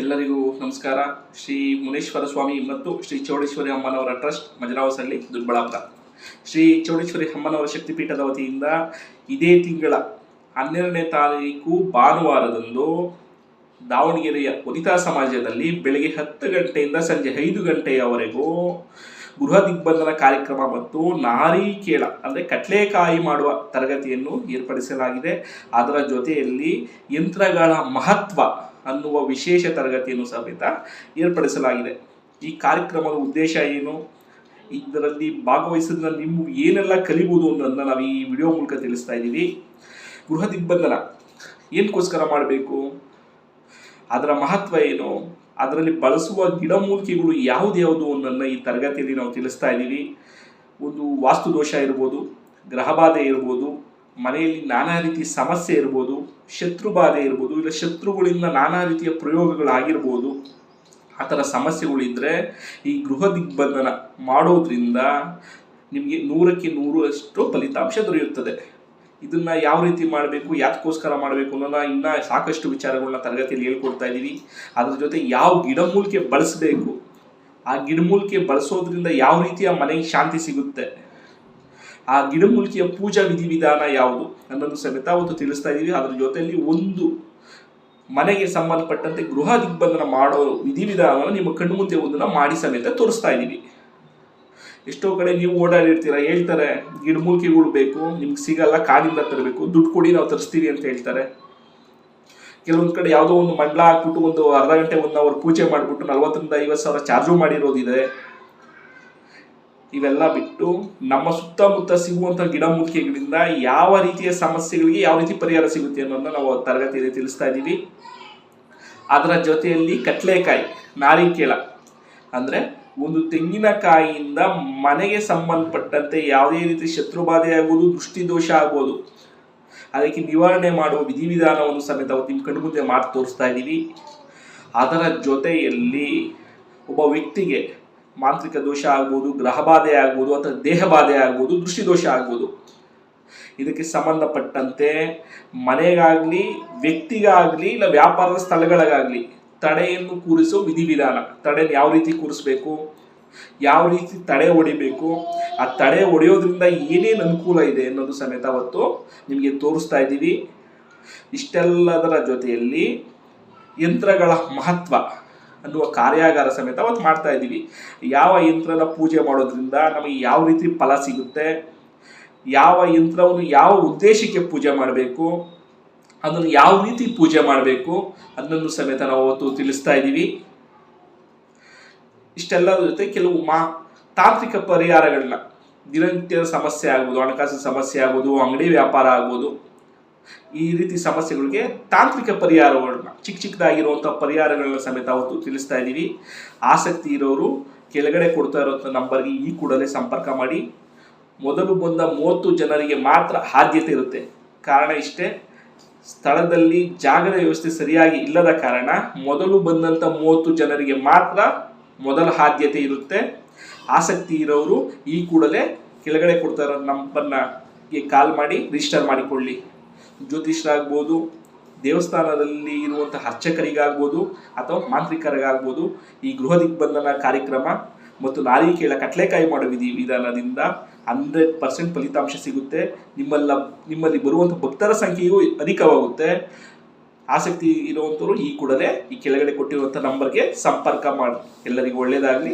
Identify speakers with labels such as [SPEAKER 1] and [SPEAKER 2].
[SPEAKER 1] ಎಲ್ಲರಿಗೂ ನಮಸ್ಕಾರ. ಶ್ರೀ ಮುನೇಶ್ವರ ಸ್ವಾಮಿ ಮತ್ತು ಶ್ರೀ ಚೌಡೇಶ್ವರಿ ಅಮ್ಮನವರ ಟ್ರಸ್ಟ್, ಮಜರಾವಸಳ್ಳಿ ದುರ್ಬಳಾಪುರ ಶ್ರೀ ಚೌಡೇಶ್ವರಿ ಅಮ್ಮನವರ ಶಕ್ತಿಪೀಠದ ವತಿಯಿಂದ ಇದೇ ತಿಂಗಳ ಹನ್ನೆರಡನೇ ತಾರೀಕು ಭಾನುವಾರದಂದು ದಾವಣಗೆರೆಯ ವನಿತಾ ಸಮಾಜದಲ್ಲಿ ಬೆಳಗ್ಗೆ ಹತ್ತು ಗಂಟೆಯಿಂದ ಸಂಜೆ ಐದು ಗಂಟೆಯವರೆಗೂ ಗೃಹ ದಿಗ್ಬಂಧನ ಕಾರ್ಯಕ್ರಮ ಮತ್ತು ನಾರಿಕೇಳ ಅಂದರೆ ಕಟ್ಲೆಕಾಯಿ ಮಾಡುವ ತರಗತಿಯನ್ನು ಏರ್ಪಡಿಸಲಾಗಿದೆ. ಅದರ ಜೊತೆಯಲ್ಲಿ ಯಂತ್ರಗಳ ಮಹತ್ವ ಅನ್ನುವ ವಿಶೇಷ ತರಗತಿಯನ್ನು ಸಮೇತ ಏರ್ಪಡಿಸಲಾಗಿದೆ. ಈ ಕಾರ್ಯಕ್ರಮದ ಉದ್ದೇಶ ಏನು? ಇದರಲ್ಲಿ ಭಾಗವಹಿಸಿದ ನೀವು ಏನೆಲ್ಲ ಕಲಿಬಹುದು ಅನ್ನೋದನ್ನ ನಾವು ಈ ವಿಡಿಯೋ ಮೂಲಕ ತಿಳಿಸ್ತಾ ಇದ್ದೀವಿ. ಗೃಹ ದಿಗ್ಬಂಧನ ಏನಕ್ಕೋಸ್ಕರ ಮಾಡಬೇಕು? ಅದರ ಮಹತ್ವ ಏನು? ಅದರಲ್ಲಿ ಬಳಸುವ ಗಿಡಮೂಲಿಕೆಗಳು ಯಾವುದು ಯಾವುದು ಅನ್ನೋದನ್ನ ಈ ತರಗತಿಯಲ್ಲಿ ನಾವು ತಿಳಿಸ್ತಾ ಇದ್ದೀವಿ. ಒಂದು ವಾಸ್ತು ದೋಷ ಇರ್ಬೋದು, ಗ್ರಹಬಾಧೆ ಇರ್ಬೋದು, ಮನೆಯಲ್ಲಿ ನಾನಾ ರೀತಿ ಸಮಸ್ಯೆ ಇರ್ಬೋದು ಶತ್ರು ಬಾಧೆ ಇರ್ಬೋದು, ಇಲ್ಲ ಶತ್ರುಗಳಿಂದ ನಾನಾ ರೀತಿಯ ಪ್ರಯೋಗಗಳಾಗಿರ್ಬೋದು, ಆ ಥರ ಸಮಸ್ಯೆಗಳಿದ್ದರೆ ಈ ಗೃಹ ದಿಗ್ಬಂಧನ ಮಾಡೋದ್ರಿಂದ ನಿಮಗೆ ನೂರಕ್ಕೆ ನೂರು ಅಷ್ಟು ಫಲಿತಾಂಶ ದೊರೆಯುತ್ತದೆ. ಇದನ್ನು ಯಾವ ರೀತಿ ಮಾಡಬೇಕು ಯಾತಕ್ಕೋಸ್ಕರ ಮಾಡಬೇಕು ಅನ್ನೋದನ್ನ ಇನ್ನೂ ಸಾಕಷ್ಟು ವಿಚಾರಗಳನ್ನ ತರಗತಿಯಲ್ಲಿ ಹೇಳ್ಕೊಡ್ತಾ ಇದ್ದೀವಿ. ಅದ್ರ ಜೊತೆ ಯಾವ ಗಿಡಮೂಲಿಕೆ ಬಳಸಬೇಕು, ಆ ಗಿಡಮೂಲಿಕೆ ಬಳಸೋದ್ರಿಂದ ಯಾವ ರೀತಿಯ ಮನೆಗೆ ಶಾಂತಿ ಸಿಗುತ್ತೆ ಆ ಗಿಡಮೂಲಿಕೆಯ ಪೂಜಾ ವಿಧಿವಿಧಾನ ಯಾವುದು? ಅನ್ನೋದು ಸಮೇತ ಒಂದು ತಿಳಿಸ್ತಾ ಇದ್ದೀವಿ ಅದರ ಜೊತೆಯಲ್ಲಿ ಒಂದು ಮನೆಗೆ ಸಂಬಂಧಪಟ್ಟಂತೆ ಗೃಹ ದಿಗ್ಬಂಧನ ಮಾಡೋ ವಿಧಿವಿಧಾನವನ್ನು ನಿಮ್ಮ ಕಣ್ಣು ಮುಂದೆ ಒಂದನ್ನ ಮಾಡಿ ಸಮೇತ ತೋರಿಸ್ತಾ ಇದ್ದೀವಿ ಎಷ್ಟೋ ಕಡೆ ನೀವು ಓಡಾಡಿರ್ತೀರ, ಹೇಳ್ತಾರೆ ಗಿಡಮೂಲಿಕೆಗಳು ಬೇಕು, ನಿಮ್ಗೆ ಸಿಗಲ್ಲ ಕಾಡಿಂದ ತರಬೇಕು, ದುಡ್ಡು ಕೊಡಿ, ನಾವು ತರಿಸ್ತೀವಿ ಅಂತ ಹೇಳ್ತಾರೆ. ಕೆಲವೊಂದು ಕಡೆ ಯಾವುದೋ ಒಂದು ಮಂಡಲ ಹಾಕ್ಬಿಟ್ಟು ಒಂದು ಅರ್ಧ ಗಂಟೆ, ಒಂದು ಅವರ್ ಪೂಜೆ ಮಾಡಿಬಿಟ್ಟು ನಲ್ವತ್ತರಿಂದ ಐವತ್ತು ಸಾವಿರ ಚಾರ್ಜು ಮಾಡಿರೋದಿದೆ. ಇವೆಲ್ಲ ಬಿಟ್ಟು ನಮ್ಮ ಸುತ್ತಮುತ್ತ ಸಿಗುವಂಥ ಗಿಡಮೂಲಿಕೆಗಳಿಂದ ಯಾವ ರೀತಿಯ ಸಮಸ್ಯೆಗಳಿಗೆ ಯಾವ ರೀತಿ ಪರಿಹಾರ ಸಿಗುತ್ತೆ ಅನ್ನೋದನ್ನ ನಾವು ತರಗತಿಯಲ್ಲಿ ತಿಳಿಸ್ತಾ ಇದ್ದೀವಿ. ಅದರ ಜೊತೆಯಲ್ಲಿ ಕಟ್ಲೆಕಾಯಿ ನಾರಿಕೇಳ. ಅಂದರೆ ಒಂದು ತೆಂಗಿನಕಾಯಿಯಿಂದ ಮನೆಗೆ ಸಂಬಂಧಪಟ್ಟಂತೆ ಯಾವುದೇ ರೀತಿ ಶತ್ರುಬಾಧೆ ಆಗ್ಬೋದು ದೃಷ್ಟಿದೋಷ ಆಗ್ಬೋದು ಅದಕ್ಕೆ ನಿವಾರಣೆ ಮಾಡುವ ವಿಧಿವಿಧಾನವನ್ನು ಸಮೇತ ಅವತ್ತು ನಿಮ್ಮ ಕಣ್ಣು ಮುಂದೆ ಮಾಡಿ ತೋರಿಸ್ತಾ ಇದ್ದೀವಿ. ಅದರ ಜೊತೆಯಲ್ಲಿ ಒಬ್ಬ ವ್ಯಕ್ತಿಗೆ ಮಾಂತ್ರಿಕ ದೋಷ ಆಗ್ಬೋದು ಗ್ರಹಬಾಧೆ ಆಗ್ಬೋದು, ಅಥವಾ ದೇಹಬಾಧೆ ಆಗ್ಬೋದು, ದೃಷ್ಟಿದೋಷ ಆಗ್ಬೋದು. ಇದಕ್ಕೆ ಸಂಬಂಧಪಟ್ಟಂತೆ ಮನೆಗಾಗಲಿ, ವ್ಯಕ್ತಿಗಾಗಲಿ, ಇಲ್ಲ ವ್ಯಾಪಾರದ ಸ್ಥಳಗಳಿಗಾಗಲಿ ತಡೆಯನ್ನು ಕೂರಿಸೋ ವಿಧಿವಿಧಾನ. ತಡೆಯನ್ನು ಯಾವ ರೀತಿ ಕೂರಿಸ್ಬೇಕು? ಯಾವ ರೀತಿ ತಡೆ ಹೊಡಿಬೇಕು? ಆ ತಡೆ ಹೊಡೆಯೋದ್ರಿಂದ ಏನೇನು ಅನುಕೂಲ ಇದೆ ಅನ್ನೋದು ಸಮೇತ ಅವತ್ತು ನಿಮಗೆ ತೋರಿಸ್ತಾ ಇದ್ದೀವಿ. ಇಷ್ಟೆಲ್ಲದರ ಜೊತೆಯಲ್ಲಿ ಯಂತ್ರಗಳ ಮಹತ್ವ. ಅನ್ನುವ ಕಾರ್ಯಾಗಾರ ಸಮೇತ ಅವತ್ತು ಮಾಡ್ತಾ ಇದ್ದೀವಿ. ಯಾವ ಯಂತ್ರದ ಪೂಜೆ ಮಾಡೋದ್ರಿಂದ ನಮಗೆ ಯಾವ ರೀತಿ ಫಲ ಸಿಗುತ್ತೆ? ಯಾವ ಯಂತ್ರವನ್ನು ಯಾವ ಉದ್ದೇಶಕ್ಕೆ ಪೂಜೆ ಮಾಡಬೇಕು? ಅದನ್ನು ಯಾವ ರೀತಿ ಪೂಜೆ ಮಾಡಬೇಕು? ಅದನ್ನು ಸಮೇತ ನಾವು ಅವತ್ತು ತಿಳಿಸ್ತಾ ಇದ್ದೀವಿ. ಇಷ್ಟೆಲ್ಲದ ಜೊತೆ ಕೆಲವು ಮಾ ತಾಂತ್ರಿಕ ಪರಿಹಾರಗಳನ್ನ ದಿನನಿತ್ಯದ ಸಮಸ್ಯೆ ಆಗ್ಬೋದು, ಹಣಕಾಸಿನ ಸಮಸ್ಯೆ ಆಗ್ಬೋದು, ಅಂಗಡಿ ವ್ಯಾಪಾರ ಆಗ್ಬೋದು. ಈ ರೀತಿ ಸಮಸ್ಯೆಗಳಿಗೆ ತಾಂತ್ರಿಕ ಪರಿಹಾರಗಳನ್ನ, ಚಿಕ್ಕ ಚಿಕ್ಕದಾಗಿರುವಂಥ ಪರಿಹಾರಗಳನ್ನ ಸಮೇತ ಅವತ್ತು ತಿಳಿಸ್ತಾ ಇದ್ದೀವಿ. ಆಸಕ್ತಿ ಇರೋರು, ಕೆಳಗಡೆ ಕೊಡ್ತಾ ಇರೋಂಥ ನಂಬರ್ಗೆ ಈ ಕೂಡಲೇ ಸಂಪರ್ಕ ಮಾಡಿ. ಮೊದಲು ಬಂದ ಮೂವತ್ತು ಜನರಿಗೆ ಮಾತ್ರ ಆದ್ಯತೆ ಇರುತ್ತೆ. ಕಾರಣ ಇಷ್ಟೇ, ಸ್ಥಳದಲ್ಲಿ ಜಾಗದ ವ್ಯವಸ್ಥೆ ಸರಿಯಾಗಿ ಇಲ್ಲದ ಕಾರಣ ಮೊದಲು ಬಂದಂಥ ಮೂವತ್ತು ಜನರಿಗೆ ಮಾತ್ರ ಮೊದಲ ಆದ್ಯತೆ ಇರುತ್ತೆ. ಆಸಕ್ತಿ ಇರೋರು ಈ ಕೂಡಲೇ ಕೆಳಗಡೆ ಕೊಡ್ತಾ ಇರೋ ನಂಬರ್ನ ಕಾಲ್ ಮಾಡಿ ರಿಜಿಸ್ಟರ್ ಮಾಡಿಕೊಳ್ಳಿ. ಜ್ಯೋತಿಷ್ಯರಾಗ್ಬೋದು, ದೇವಸ್ಥಾನದಲ್ಲಿ ಇರುವಂತಹ ಅರ್ಚಕರಿಗಾಗ್ಬೋದು ಅಥವಾ ಮಾಂತ್ರಿಕರಿಗಾಗ್ಬೋದು, ಈ ಗೃಹ ದಿಗ್ಬಂಧನ ಕಾರ್ಯಕ್ರಮ ಮತ್ತು ನಾರಿಕೇಳ ಕಟ್ಲೆಕಾಯಿ ಮಾಡುವ ವಿಧಿ ವಿಧಾನದಿಂದ ಹಂಡ್ರೆಡ್ ಪರ್ಸೆಂಟ್ ಫಲಿತಾಂಶ ಸಿಗುತ್ತೆ. ನಿಮ್ಮಲ್ಲ, ನಿಮ್ಮಲ್ಲಿ ಬರುವಂಥ ಭಕ್ತರ ಸಂಖ್ಯೆಯೂ ಅಧಿಕವಾಗುತ್ತೆ. ಆಸಕ್ತಿ ಇರುವಂಥವ್ರು ಈ ಕೂಡಲೇ ಈ ಕೆಳಗಡೆ ಕೊಟ್ಟಿರುವಂಥ ನಂಬರ್ಗೆ ಸಂಪರ್ಕ ಮಾಡಿ. ಎಲ್ಲರಿಗೂ ಒಳ್ಳೆಯದಾಗಲಿ